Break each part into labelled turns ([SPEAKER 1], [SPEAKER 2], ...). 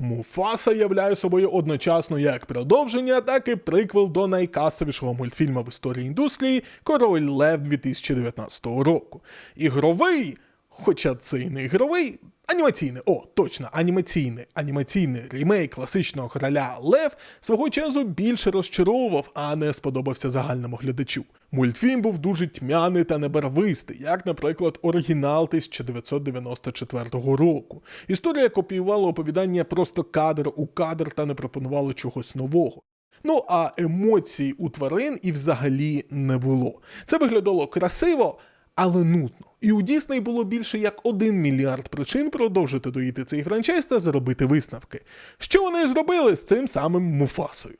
[SPEAKER 1] Муфаса являє собою одночасно як продовження, так і приквел до найкасовішого мультфільма в історії індустрії Король Лев 2019 року. Ігровий, хоча це і не ігровий, анімаційний, о, точно, анімаційний, анімаційний ремейк класичного короля Лев свого часу більше розчаровував, а не сподобався загальному глядачу. Мультфільм був дуже тьмяний та небарвистий, як, наприклад, оригінал 1994 року. Історія копіювала оповідання просто кадр у кадр та не пропонувала чогось нового. Ну а емоцій у тварин і взагалі не було. Це виглядало красиво, але нудно. І у Дісней було більше як один мільярд причин продовжити доїти цей франчайз та зробити висновки. Що вони зробили з цим самим Муфасою?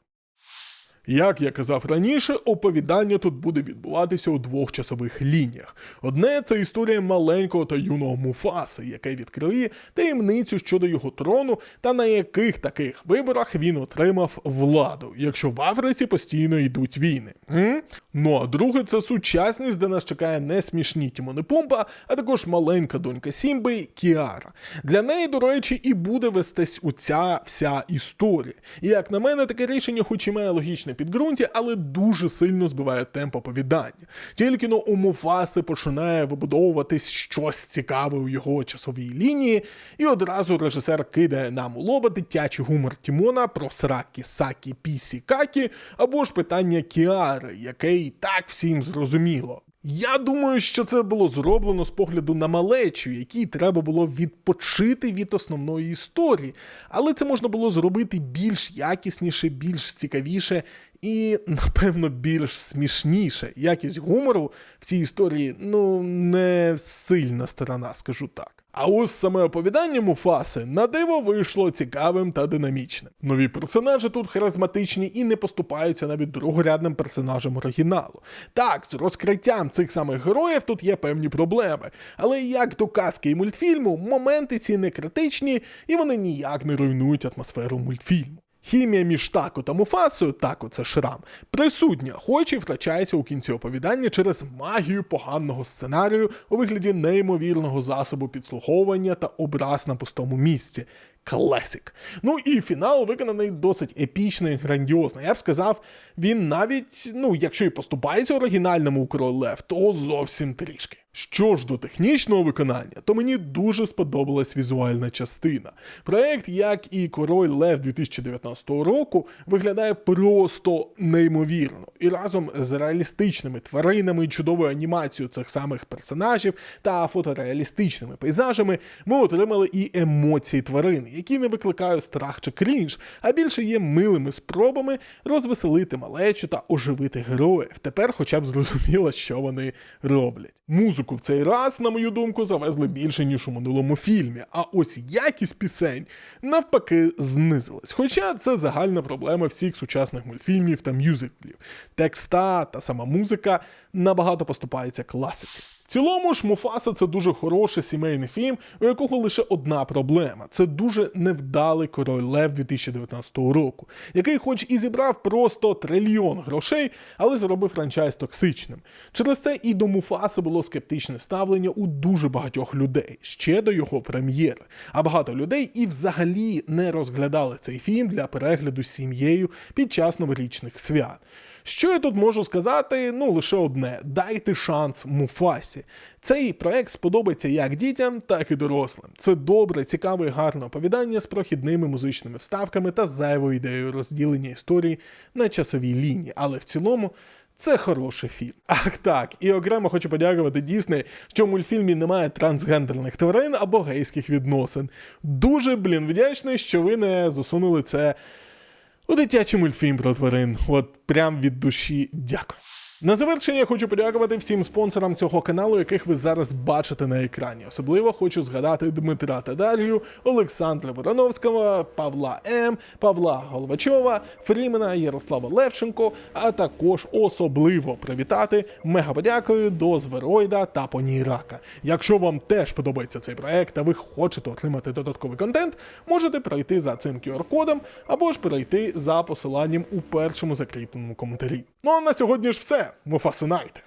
[SPEAKER 1] Як я казав раніше, оповідання тут буде відбуватися у двох часових лініях. Одне це історія маленького та юного Муфаси, яке відкриє таємницю щодо його трону та на яких таких виборах він отримав владу, якщо в Африці постійно йдуть війни. М? Ну а друге це сучасність, де нас чекає не смішні Тімони Помпа, а також маленька донька Сімби Кіара. Для неї, до речі, і буде вестись у ця вся історія. І як на мене, таке рішення, хоч і має логічне підґрунтя, але дуже сильно збиває темп оповідання. Тільки но у Муфаси починає вибудовуватись щось цікаве у його часовій лінії, і одразу режисер кидає нам у лоба дитячий гумор Тімона про сраки, сакі, пісі, какі, або ж питання Кіари, яке і так всім зрозуміло. Я думаю, що це було зроблено з погляду на малечу, якій треба було відпочити від основної історії, але це можна було зробити більш якісніше, більш цікавіше і, напевно, більш смішніше. Якість гумору в цій історії ну не сильна сторона, скажу так. А ось саме оповідання Муфаси на диво вийшло цікавим та динамічним. Нові персонажі тут харизматичні і не поступаються навіть другорядним персонажам оригіналу. Так, з розкриттям цих самих героїв тут є певні проблеми, але як до казки і мультфільму, моменти ці не критичні і вони ніяк не руйнують атмосферу мультфільму. Хімія між Тако та Муфасою, Тако це шрам, присутня, хоч і втрачається у кінці оповідання через магію поганого сценарію у вигляді неймовірного засобу підслуховування та образ на пустому місці. Класік. Ну і фінал виконаний досить епічно і грандіозно. Я б сказав, він навіть, ну, якщо і поступається оригінальному у Король Лев, то зовсім трішки. Що ж до технічного виконання, то мені дуже сподобалась візуальна частина. Проект, як і Король Лев 2019 року, виглядає просто неймовірно. І разом з реалістичними тваринами чудовою анімацією цих самих персонажів та фотореалістичними пейзажами ми отримали і емоції тварин, які не викликають страх чи крінж, а більше є милими спробами розвеселити малечу та оживити героїв. Тепер хоча б зрозуміло, що вони роблять. Музику в цей раз, на мою думку, завезли більше, ніж у минулому фільмі. А ось якість пісень навпаки знизилась. Хоча це загальна проблема всіх сучасних мультфільмів та мюзиклів. Текста та сама музика набагато поступається класиці. Цілому ж Муфаса це дуже хороший сімейний фільм, у якого лише одна проблема: це дуже невдалий король Лев 2019 року, який, хоч і зібрав просто трильйон грошей, але зробив франчайз токсичним. Через це і до Муфаси було скептичне ставлення у дуже багатьох людей ще до його прем'єри. А багато людей і взагалі не розглядали цей фільм для перегляду з сім'єю під час новорічних свят. Що я тут можу сказати? Ну лише одне: дайте шанс Муфасі. Цей проект сподобається як дітям, так і дорослим. Це добре, цікаве і гарне оповідання з прохідними музичними вставками та зайвою ідеєю розділення історії на часовій лінії. Але в цілому. Це хороший фільм. Ах так, і окремо хочу подякувати Дісней, що в мультфільмі немає трансгендерних тварин або гейських відносин. Дуже, блін, вдячний, що ви не засунули це у дитячий мультфільм про тварин. От прям від душі дякую. На завершення я хочу подякувати всім спонсорам цього каналу, яких ви зараз бачите на екрані. Особливо хочу згадати Дмитра Тадарію, Олександра Вороновського, Павла М, Павла Головачова, Фрімена, Ярослава Левченко, а також особливо привітати мега подякою до Звероїда та Понірака. Якщо вам теж подобається цей проект, та ви хочете отримати додатковий контент, можете пройти за цим QR-кодом або ж перейти за посиланням у першому закріпленому коментарі. Ну а на сьогодні ж все. Муфасинайте!